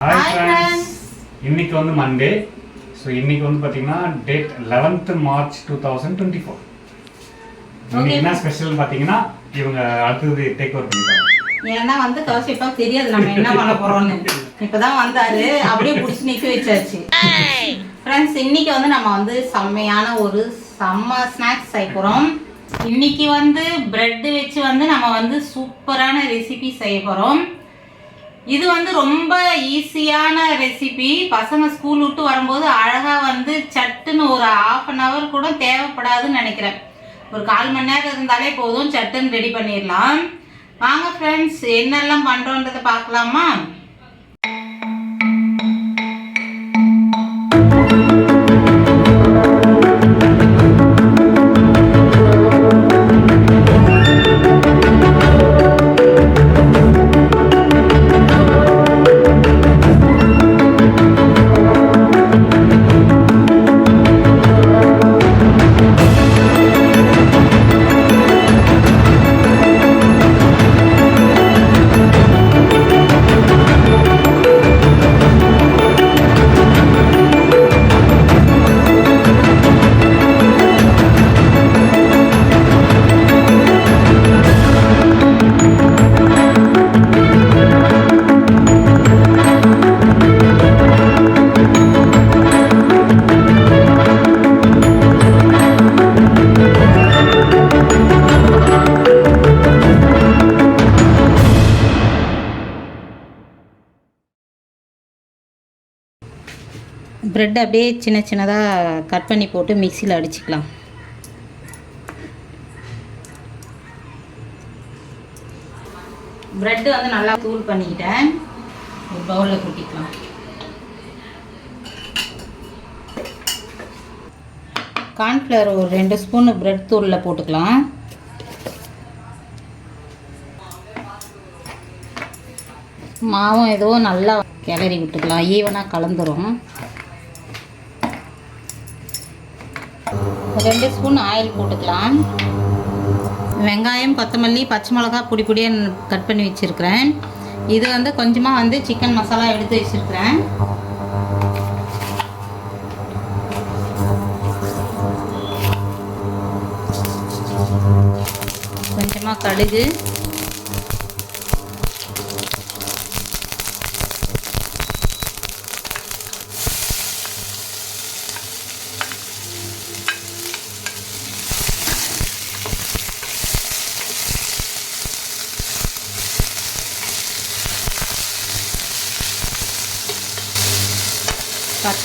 Hi Hi, friends இன்னைக்கு வந்து Monday so இன்னைக்கு வந்து பார்த்தீங்கன்னா date eleventh March two thousand twenty four இன்னைக்கு என்ன ஸ்பெஷல் பார்த்தீங்கன்னா இவங்க அடுத்தது டேக் ஓவர் பண்ணிப்பாங்க ஏன்னா வந்து கௌசிப்பா தெரியாது நம்ம என்ன பண்ண போறோம்னு. இப்பதான் வந்தாரு. அப்படியே புடிச்சு நிக்க வச்சாச்சு. ஃப்ரெண்ட்ஸ் இன்னைக்கு வந்து நம்ம வந்து செம்மையான ஒரு செம்ம ஸ்நாக்ஸ் செய்ய போறோம். இன்னைக்கு வந்து பிரெட் வச்சு வந்து நம்ம வந்து சூப்பரான ரெசிபி செய்ய போறோம். இது வந்து ரொம்ப ஈஸியான ரெசிபி பசங்க ஸ்கூல் விட்டு வரும்போது அழகாக வந்து சட்டுன்னு ஒரு ஆஃப் அன் ஹவர் கூட தேவைப்படாதுன்னு நினைக்கிறேன். ஒரு கால் மணி நேரம் இருந்தாலே போதும் சட்டுன்னு ரெடி பண்ணிடலாம். வாங்க ஃப்ரெண்ட்ஸ் என்னெல்லாம் பண்ணுறோன்றதை பார்க்கலாமா? ப்ரெட் அப்படியே சின்ன சின்னதாக கட் பண்ணி போட்டு மிக்சியில் அடிச்சுக்கலாம். ப்ரெட்டு வந்து நல்லா தூள் பண்ணிக்கிட்டேன். ஒரு பவுலில் கொட்டிக்கலாம். கார்ன்ஃப்ளவர் ஒரு ரெண்டு ஸ்பூன் ப்ரெட் தூளில் போட்டுக்கலாம். மாவும் ஏதோ நல்லா கிளறி விட்டுக்கலாம். ஈவனாக கலந்துரும். ரெண்டு ஸ்பூன் ஆயில் போட்டுக்கலாம். வெங்காயம் கொத்தமல்லி பச்சை மிளகா பொடி பொடியாக கட் பண்ணி வச்சுருக்கிறேன். இது வந்து கொஞ்சமாக வந்து சிக்கன் மசாலா எடுத்து வச்சுருக்கிறேன். கொஞ்சமாக கடுகு.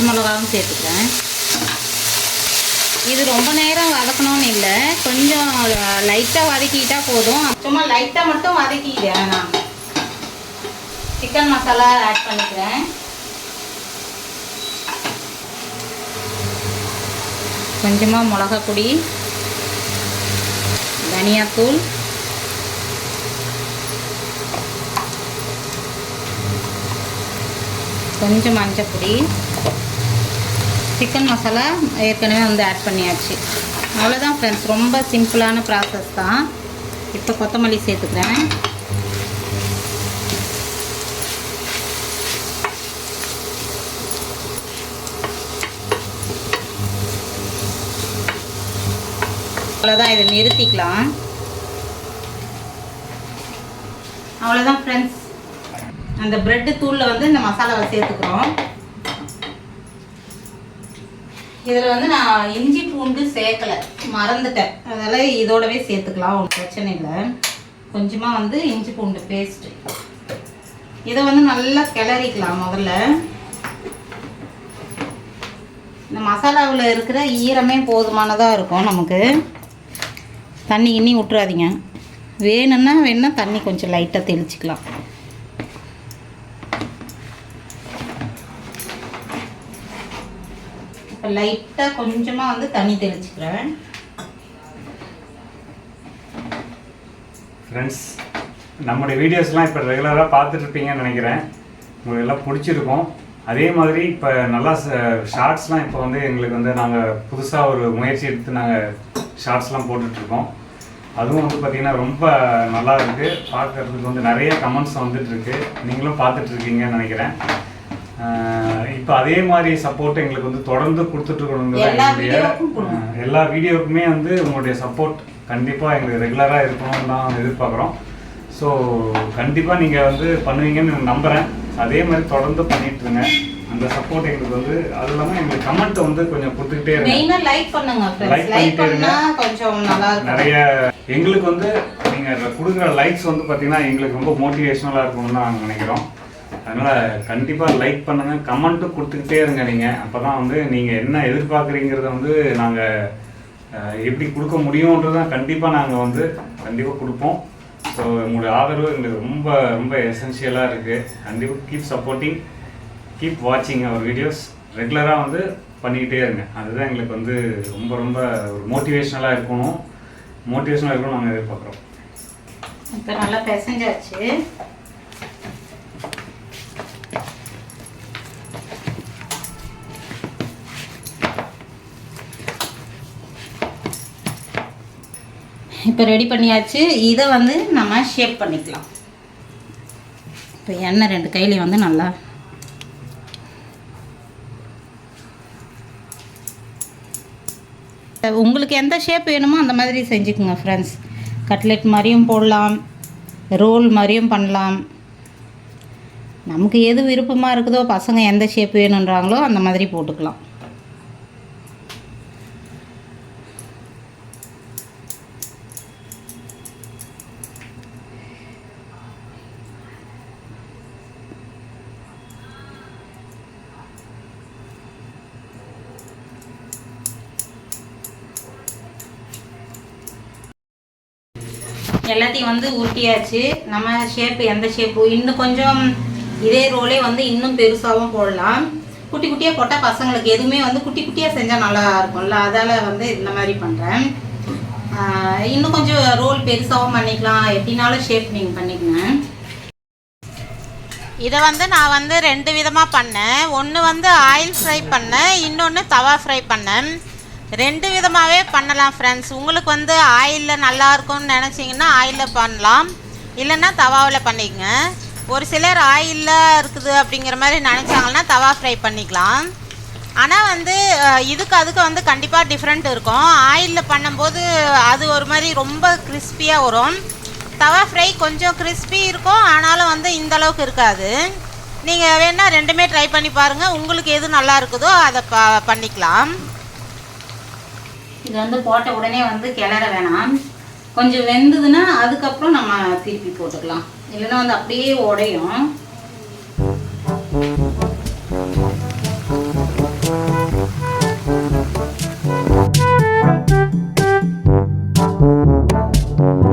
பச்சை மிளகாவும் சேர்த்துக்கிறேன். இது ரொம்ப நேரம் வதக்கணும்னு இல்லை. கொஞ்சம் லைட்டாக வதக்கிட்டா போதும். சும்மா லைட்டாக மட்டும் வதக்கிக்கிறேன் நான் சிக்கன் மசாலா ஆட் பண்ணிக்கிறேன். கொஞ்சமாக மிளகாப்பொடி தனியாத்தூள் கொஞ்சம் மஞ்சள் பொடி சிக்கன் மசாலா ஏற்கனவே வந்து ஆட் பண்ணியாச்சு. அவ்வளோதான் ஃப்ரெண்ட்ஸ் ரொம்ப சிம்பிளான ப்ராசஸ் தான். இப்போ கொத்தமல்லி சேர்த்துக்கிறேன். அவ்வளோதான் இதை நிறுத்திக்கலாம். அவ்வளோதான் ஃப்ரெண்ட்ஸ் அந்த ப்ரெட்டு தூளில் வந்து இந்த மசாலாவை சேர்த்துக்கிறோம். இதில் வந்து நான் இஞ்சி பூண்டு சேர்க்கலை. மறந்துட்டேன். அதனால் இதோடவே சேர்த்துக்கலாம் ஒன்றும் பிரச்சனை இல்லை. கொஞ்சமாக வந்து இஞ்சி பூண்டு பேஸ்ட்டு இதை வந்து நல்லா கிளறிக்கலாம் முதல்ல. இந்த மசாலாவில் இருக்கிற ஈரமே போதுமானதாக இருக்கும் நமக்கு. தண்ணி இன்னி விட்டுறாதீங்க வேணும்னா வேணுன்னா தண்ணி கொஞ்சம் லைட்டாக தெளிச்சிக்கலாம். லைட்டாக கொஞ்சமாக வந்து தண்ணி தெளிச்சுக்கிறேன். ஃப்ரெண்ட்ஸ் நம்முடைய வீடியோஸ்லாம் இப்போ ரெகுலராக பார்த்துட்ருப்பீங்கன்னு நினைக்கிறேன். உங்களுக்கு எல்லாம் பிடிச்சிருக்கும். அதே மாதிரி இப்போ நல்லா ஷார்ட்ஸ்லாம் இப்போ வந்து எங்களுக்கு வந்து நாங்கள் புதுசாக ஒரு முயற்சி எடுத்து நாங்கள் ஷார்ட்ஸ்லாம் போட்டுட்ருக்கோம். அதுவும் வந்து பார்த்தீங்கன்னா ரொம்ப நல்லா இருக்குது பார்க்குறதுக்கு வந்து நிறைய கமெண்ட்ஸ் வந்துட்டுருக்கு நீங்களும் பார்த்துட்டு இருக்கீங்கன்னு நினைக்கிறேன் இப்போ அதே மாதிரி சப்போர்ட் எங்களுக்கு வந்து தொடர்ந்து கொடுத்துட்டு இருக்கணுங்கிறது எல்லா வீடியோவுக்கும் வந்து உங்களுடைய சப்போர்ட் கண்டிப்பாக எங்களுக்கு ரெகுலராக இருக்கணும்னு தான் எதிர்பார்க்குறோம். ஸோ கண்டிப்பாக நீங்கள் வந்து பண்ணுவீங்கன்னு நம்புகிறேன் அதே மாதிரி தொடர்ந்து பண்ணிட்டு இருங்க அந்த சப்போர்ட் எங்களுக்கு வந்து அது இல்லாமல் எங்களுக்கு கமெண்ட் வந்து கொஞ்சம் கொடுத்துக்கிட்டே இருங்க. லைக் பண்ணுங்க லைக் பண்ணிட்டே இருங்க. கொஞ்சம் நல்லா நிறைய எங்களுக்கு வந்து நீங்கள் கொடுக்குற லைக்ஸ் வந்து பார்த்தீங்கன்னா எங்களுக்கு ரொம்ப மோட்டிவேஷனலாக இருக்கும்னு தான் நாங்கள் நினைக்கிறோம். அதனால் கண்டிப்பாக லைக் பண்ணுங்கள் கமெண்ட்டும் கொடுத்துக்கிட்டே இருங்க நீங்கள் அப்போ தான் வந்து நீங்கள் என்ன எதிர்பார்க்குறீங்கிறத வந்து நாங்கள் எப்படி கொடுக்க முடியுன்றதை கண்டிப்பாக நாங்கள் வந்து கண்டிப்பாக கொடுப்போம். ஸோ உங்களுடைய ஆதரவு எங்களுக்கு ரொம்ப ரொம்ப எசென்ஷியலாக இருக்குது கண்டிப்பாக கீப் சப்போர்ட்டிங் கீப் வாட்சிங் அவர் வீடியோஸ் ரெகுலராக வந்து பண்ணிக்கிட்டே இருங்க. அதுதான் எங்களுக்கு வந்து ரொம்ப ரொம்ப ஒரு மோட்டிவேஷ்னலாக இருக்கணும். மோட்டிவேஷனாக இருக்கணும் நாங்கள் எதிர்பார்க்குறோம். இப்போ நல்லா பிசைஞ்சாச்சு. இப்போ ரெடி பண்ணியாச்சு. இதை வந்து நம்ம ஷேப் பண்ணிக்கலாம். இப்போ எண்ணெய் ரெண்டு கையிலையும் வந்து நல்லா உங்களுக்கு எந்த ஷேப் வேணுமோ அந்த மாதிரி செஞ்சுக்குங்க ஃப்ரெண்ட்ஸ் கட்லெட் மாதிரியும் போடலாம். ரோல் மாதிரியும் பண்ணலாம். நமக்கு எது விருப்பமாக இருக்குதோ பசங்க எந்த ஷேப் வேணுன்றாங்களோ அந்த மாதிரி போட்டுக்கலாம். எல்லாத்தையும் வந்து உருட்டியாச்சு. நம்ம ஷேப்பு எந்த ஷேப்பு இன்னும் கொஞ்சம் இதே ரோலே வந்து இன்னும் பெருசாகவும் போடலாம். குட்டி குட்டியாக போட்டால் பசங்களுக்கு எதுவுமே வந்து குட்டி குட்டியாக செஞ்சால் நல்லா இருக்கும்ல. அதால் வந்து இந்த மாதிரி பண்ணுறேன் இன்னும் கொஞ்சம் ரோல் பெருசாகவும் பண்ணிக்கலாம். எப்படினாலும் ஷேப் நீங்கள் பண்ணிக்கங்க. இதை வந்து நான் வந்து ரெண்டு விதமாக பண்ணேன். ஒன்று வந்து ஆயில் ஃப்ரை பண்ணேன். இன்னொன்று தவா ஃப்ரை பண்ணேன். ரெண்டு விதமாகவே பண்ணலாம் ஃப்ரெண்ட்ஸ் உங்களுக்கு வந்து ஆயிலில் நல்லா இருக்கும்னு நினச்சிங்கன்னா ஆயிலில் பண்ணலாம். இல்லைன்னா தவாவில் பண்ணிக்கங்க. ஒரு சிலர் ஆயிலில் இருக்குது அப்படிங்கிற மாதிரி நினச்சாங்கன்னா தவா ஃப்ரை பண்ணிக்கலாம். ஆனால் வந்து இதுக்கு அதுக்கு வந்து கண்டிப்பாக டிஃப்ரெண்ட் இருக்கும். ஆயிலில் பண்ணும்போது அது ஒரு மாதிரி ரொம்ப கிறிஸ்பியாக வரும். தவா ஃப்ரை கொஞ்சம் கிறிஸ்பி இருக்கும். ஆனாலும் வந்து இந்த அளவுக்கு இருக்காது. நீங்கள் வேணால் ரெண்டுமே ட்ரை பண்ணி பாருங்கள் உங்களுக்கு எது நல்லா இருக்குதோ அதை ப பண்ணிக்கலாம். இது வந்து போட்ட உடனே வந்து கிளற வேணாம். கொஞ்சம் வெந்ததுன்னா அதுக்கப்புறம் நம்ம திருப்பி போட்டுக்கலாம். இல்லைன்னா வந்து அப்படியே உடையும். இந்த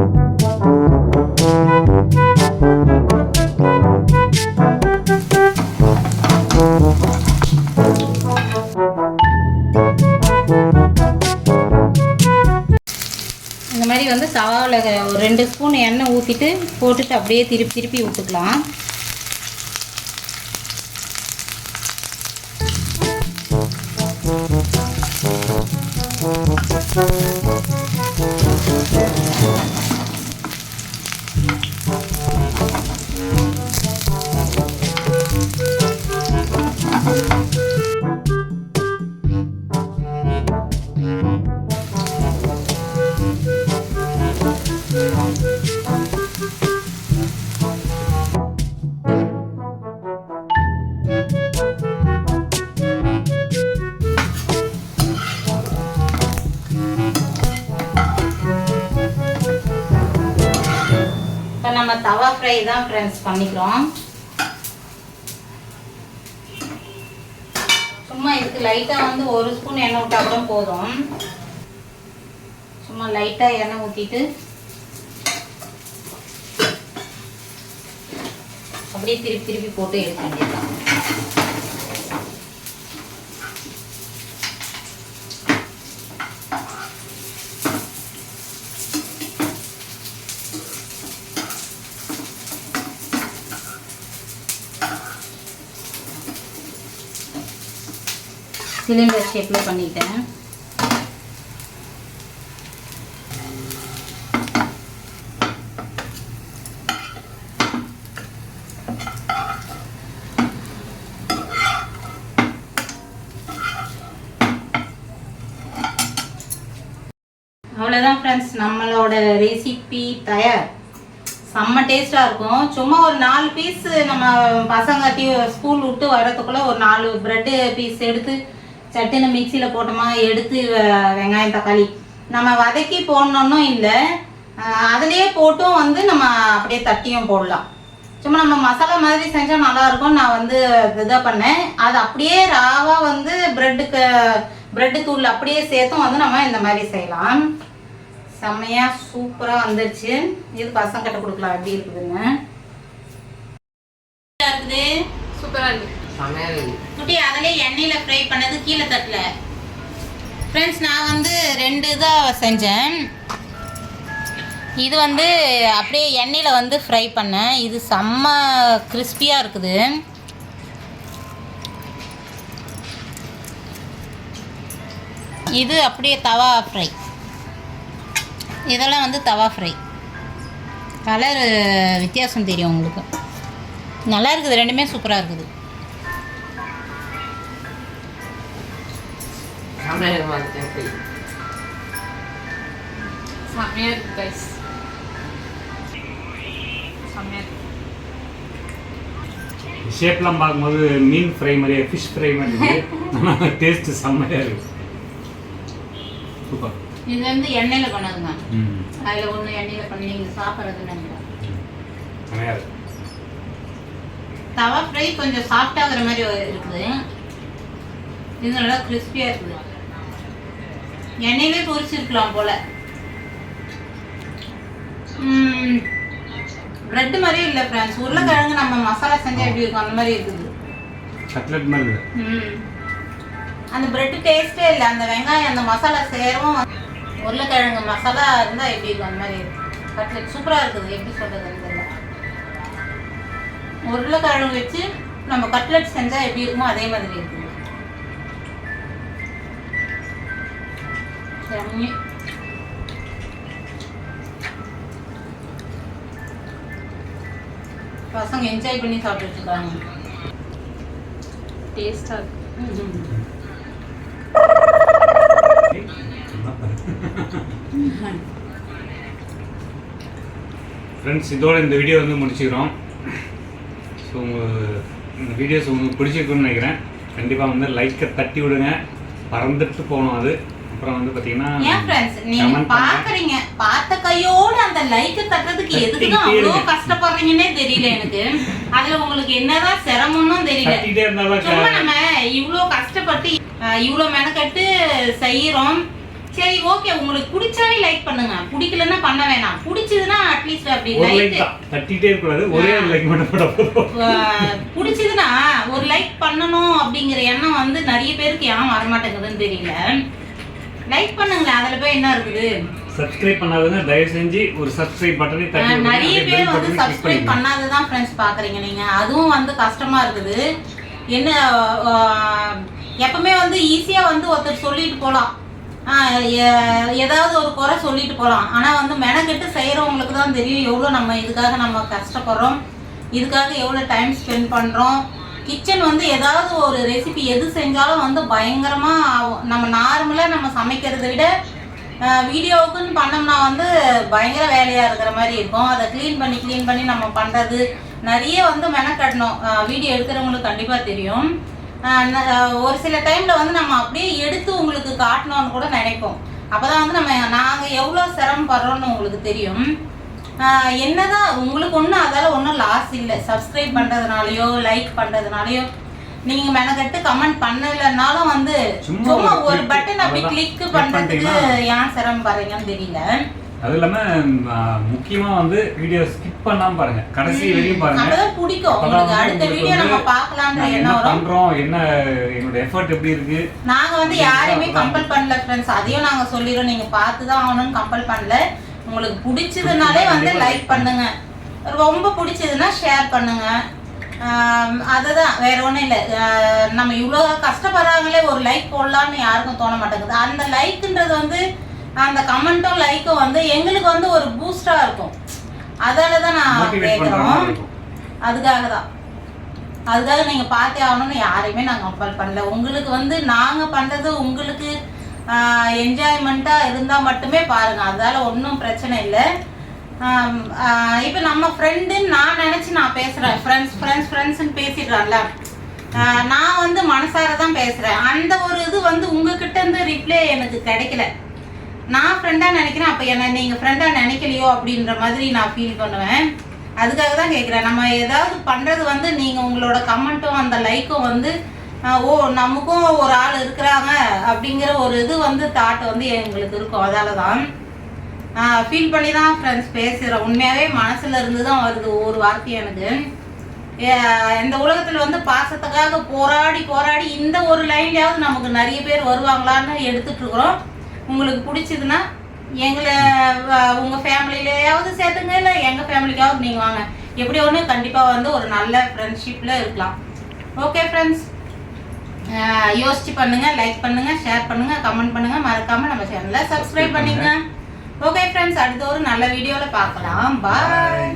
வந்து ஒரு ரெண்டு ஸ்பூன் எண்ணெய் ஊற்றிட்டு போட்டுட்டு அப்படியே திருப்பி திருப்பி விட்டுக்கலாம். நம்ம தவா ஃப்ரை தான் ஃப்ரெண்ட்ஸ் பண்ணிக்கிறோம். சும்மா இதுக்கு லைட்டாக வந்து ஒரு ஸ்பூன் எண்ணெய் விட்டா கூட போதும். சும்மா லைட்டாக எண்ணெய் ஊற்றிட்டு அப்படியே திருப்பி திருப்பி போட்டு எடுக்க வேண்டியதான் சிலிண்டர் ஷேப்பில் பண்ணிட்டேன். அவ்வளோதான் ஃப்ரெண்ட்ஸ் நம்மளோட ரெசிபி தயார். செம்ம டேஸ்ட்டாக இருக்கும். சும்மா ஒரு நாலு பீஸ் நம்ம பசங்க ஸ்கூல் விட்டு வரத்துக்குள்ளே ஒரு நாலு ப்ரெட்டு பீஸ் எடுத்து சட்டுன்னு மிக்சியில் போட்டோமா எடுத்து வெ- வெங்காயம் தக்காளி. நம்ம வதக்கி போடணுன்னும் இல்லை. அதுலேயே போட்டும் வந்து நம்ம அப்படியே தட்டியும் போடலாம். சும்மா நம்ம மசாலா மாதிரி செஞ்சால் நல்லா இருக்கும். நான் வந்து இதாக பண்ணேன். அது அப்படியே ராவா வந்து பிரெட்டுக்கு பிரெட்டு தூள் அப்படியே சேர்த்தும் வந்து நம்ம இந்த மாதிரி செய்யலாம். செம்மையா சூப்பரா வந்துருச்சு. இது பசங்க கிட்ட கொடுக்கலாம். எப்படி இருக்குதுன்னு. இருக்குது சூப்பரா குட்டி அதிலே எண்ணெயில் ஃப்ரை பண்ணது கீழே தட்டில். ஃப்ரெண்ட்ஸ் நான் வந்து ரெண்டு இதாக செஞ்சேன். இது வந்து அப்படியே எண்ணெயில் வந்து ஃப்ரை பண்ணேன். இது செம்ம கிறிஸ்பியாக இருக்குது. இது அப்படியே தவா ஃப்ரை இதெல்லாம் வந்து தவா ஃப்ரை கலர் வித்தியாசம் தெரியும் உங்களுக்கு. நல்லா இருக்குது. ரெண்டுமே சூப்பராக இருக்குது. செமையா இருக்கு மாத்திட்டேன் போய் செம்மையா இருக்கு கைஸ் இருக்கு ஷேப்லாம் பார்க்கும்போது மீன் ஃப்ரை மாதிரியே ஃபிஷ் ஃப்ரை மாதிரி இருக்கு டேஸ்ட் செம்மையாக இருக்கு சூப்பர் இது வந்து எண்ணெயில் பண்ணதுங்க ம் அதில் ஒன்று எண்ணெயில் பண்ணி நீங்கள் சாப்பிட்றது இருக்கு தவா ஃப்ரை கொஞ்சம் சாஃப்டாகிற மாதிரி இருக்குது இது நல்லா கிறிஸ்பியாக இருக்குது எண்ணெயிலே பொரிச்சிருக்கலாம் போல. ப்ரெட் மாதிரியே இல்லை ஃப்ரெண்ட்ஸ் உருளைக்கிழங்கு நம்ம மசாலா செஞ்சால் எப்படி இருக்கும்? அந்த மாதிரி இருக்குது. கட்லெட் மாதிரி. அந்த பிரெட் டேஸ்டே இல்லை. அந்த வெங்காயம் அந்த மசாலா சேரவும் உருளைக்கிழங்கு மசாலா இருந்தால் எப்படி இருக்கும்? அந்த மாதிரி இருக்கு கட்லெட் சூப்பராக இருக்குது. எப்படி சொல்கிறதுன்னு தெரியல. உருளைக்கிழங்கு வச்சு நம்ம கட்லெட் செஞ்சால் எப்படி இருக்குமோ அதே மாதிரி இருக்குது பசங்க என்ஜாய் பண்ணி சாப்பிட்டுட்டு இருக்காங்க டேஸ்டா இருக்கு. ஃப்ரெண்ட்ஸ் இதோட இந்த வீடியோ வந்து முடிச்சுக்கிறோம். ஸோ உங்கள் இந்த வீடியோஸ் உங்களுக்கு பிடிச்சிருக்குன்னு நினைக்கிறேன். கண்டிப்பாக வந்து லைக்கை தட்டி விடுங்க. பறந்துட்டு போகணும் அது. அப்புறம் வந்து பார்த்தீங்கன்னா ஏன் ஃப்ரெண்ட்ஸ் நீங்க. பாக்குறீங்க. பார்த்த கையோட அந்த லைக் தட்டுறதுக்கு எதுக்கு தான் தட்டிக்கிட்டே அவ்வளோ இருங்க. கஷ்டப்படுறீங்கன்னே தெரியல எனக்கு. அதுல உங்களுக்கு என்னதான் சிரமம்னும் தெரியல. சும்மா நம்ம இவ்ளோ கஷ்டப்பட்டு இவ்ளோ மெனக்கட்டு செய்யறோம் சரி ஓகே உங்களுக்கு பிடிச்சாலே லைக் பண்ணுங்க. பிடிக்கலன்னா பண்ண வேணாம். பிடிச்சதுன்னா அட்லீஸ்ட் அப்படி ஒரு லைக் தட்டிகிட்டே இருக்கக்கூடாது. ஒரே ஒரு லைக் பிடிச்சதுன்னா ஒரு லைக் பண்ணணும் அப்படிங்கிற எண்ணம் வந்து நிறைய பேருக்கு ஏன் வரமாட்டேங்குதுன்னு தெரியல. லைக் பண்ணுங்களேன் அதுல போய் என்ன இருக்குது? சப்ஸ்கிரைப் பண்ணாதவங்க தயவு செஞ்சு ஒரு சப்ஸ்கிரைப் பட்டனை தட்டி. நிறைய பேர் வந்து சப்ஸ்கிரைப் பண்ணிடுங்க. பண்ணாததான் ஃப்ரெண்ட்ஸ் பாக்குறீங்க நீங்க. அதுவும் வந்து கஷ்டமா இருக்குது. என்ன எப்பவுமே வந்து ஈஸியா வந்து ஒருத்தர் சொல்லிட்டு போலாம். ஏதாவது ஒரு குறை சொல்லிட்டு போலாம். ஆனா வந்து மெனக்கெட்டு செய்யறவங்களுக்கு தான் தெரியும் எவ்வளவு நம்ம இதுக்காக நம்ம கஷ்டப்படுறோம் இதுக்காக எவ்வளவு டைம் ஸ்பெண்ட் பண்றோம். கிச்சன் வந்து ஏதாவது ஒரு ரெசிபி எது செஞ்சாலும் வந்து பயங்கரமாக ஆகும். நம்ம நார்மலாக நம்ம சமைக்கிறதை விட வீடியோவுக்குன்னு பண்ணோம்னா வந்து பயங்கர வேலையாக இருக்கிற மாதிரி இருக்கும். அதை க்ளீன் பண்ணி க்ளீன் பண்ணி நம்ம பண்ணுறது நிறைய வந்து மெனக்கட்டணும் வீடியோ எடுக்கிறவங்களுக்கு கண்டிப்பாக தெரியும். ஒரு சில டைமில் வந்து நம்ம அப்படியே எடுத்து உங்களுக்கு காட்டணும்னு கூட நினைப்போம். அப்போ தான் வந்து நம்ம நாங்கள் எவ்வளோ சிரமப்படுறோம்னு உங்களுக்கு தெரியும். என்னதான் உங்களுக்கு ஒன்றும் அதால ஒன்றும் லாஸ் இல்லை. சப்ஸ்கிரைப் பண்றதுனாலயோ லைக் பண்றதுனாலயோ நீங்க மெனக்கட்டு கமெண்ட் பண்ணலைன்னாலும் வந்து சும்மா ஒரு பட்டன் அப்படி. கிளிக் பண்றதுக்கு ஏன் சிரமம் பாருங்கன்னு தெரியல. அது இல்லாம முக்கியமா வந்து வீடியோ ஸ்கிப் பண்ணாம பாருங்க. கடைசி வரையும் பாருங்க. அப்பதான் பிடிக்கும். அடுத்த வீடியோ நம்ம என்ன எண்ணம் வரும். பண்றோம் என்ன என்னோட எஃபர்ட் எப்படி இருக்கு? நாங்க வந்து யாரையுமே கம்பல் பண்ணல ஃப்ரெண்ட்ஸ் அதையும் நாங்க சொல்லிடுறோம். நீங்க பார்த்து தான் ஆகணும்னு கம்பல் பண்ணல. உங்களுக்கு பிடிச்சதுனாலே வந்து லைக் பண்ணுங்க. ரொம்ப பிடிச்சதுன்னா ஷேர் பண்ணுங்க. அதுதான். வேற ஒன்றும் இல்லை. நம்ம இவ்வளோ கஷ்டப்படுறாங்களே ஒரு லைக் போடலான்னு யாருக்கும் தோண மாட்டேங்குது. அந்த லைக்குன்றது வந்து அந்த கமெண்ட்டும் லைக்கும் வந்து எங்களுக்கு வந்து ஒரு பூஸ்டாக இருக்கும். அதால தான் நான் கேட்குறோம் அதுக்காக தான். அதுக்காக நீங்க பார்த்தே ஆகணும்னு யாரையுமே நாங்க கம்பல் பண்ணல. உங்களுக்கு வந்து நாங்க பண்றது உங்களுக்கு என்ஜாய்மெண்ட்டாக இருந்தால் மட்டுமே பாருங்க. அதால் ஒன்றும் பிரச்சனை இல்லை. இப்போ நம்ம ஃப்ரெண்டுன்னு நான் நினச்சி நான் பேசுகிறேன் ஃப்ரெண்ட்ஸ் ஃப்ரெண்ட்ஸ் ஃப்ரெண்ட்ஸ்னு பேசிடுறான்ல. நான் வந்து மனசார தான் பேசுகிறேன் அந்த ஒரு இது வந்து உங்ககிட்ட இருந்து ரிப்ளை எனக்கு கிடைக்கல. நான் ஃப்ரெண்டாக நினைக்கிறேன். அப்போ என்ன நீங்கள் ஃப்ரெண்டாக நினைக்கலையோ அப்படின்ற மாதிரி நான் ஃபீல் பண்ணுவேன். அதுக்காக தான் கேட்குறேன் நம்ம ஏதாவது பண்ணுறது வந்து நீங்கள் உங்களோட கமெண்ட்டும் அந்த லைக்கும் வந்து ஓ நமக்கும் ஒரு ஆள் இருக்கிறாங்க அப்படிங்கிற ஒரு இது வந்து தாட் வந்து எங்களுக்கு இருக்கும். அதால தான் ஃபீல் பண்ணி தான் ஃப்ரெண்ட்ஸ் பேசுகிறேன் உண்மையாகவே மனசில் இருந்து தான் வருது ஒவ்வொரு வார்த்தை எனக்கு. இந்த உலகத்தில் வந்து பாசத்துக்காக போராடி போராடி இந்த ஒரு லைன்லையாவது நமக்கு நிறைய பேர் வருவாங்களான்னு எடுத்துட்ருக்குறோம் உங்களுக்கு பிடிச்சதுன்னா எங்களை உங்கள் ஃபேமிலியிலேயாவது ஃபேமிலியிலையாவது சேர்த்துங்க இல்லை எங்கள் ஃபேமிலிக்காவது நீங்கள் வாங்க. எப்படி ஒன்று கண்டிப்பாக வந்து ஒரு நல்ல ஃப்ரெண்ட்ஷிப்பில் இருக்கலாம். ஓகே ஃப்ரெண்ட்ஸ் யோசிச்சு பண்ணுங்க லைக் பண்ணுங்க ஷேர் பண்ணுங்க கமெண்ட் பண்ணுங்க. மறக்காம நம்ம சேனலை சப்ஸ்கிரைப் பண்ணிக்கங்க. ஓகே ஃப்ரெண்ட்ஸ் அடுத்த ஒரு நல்ல வீடியோவில் பார்க்கலாம். பாய்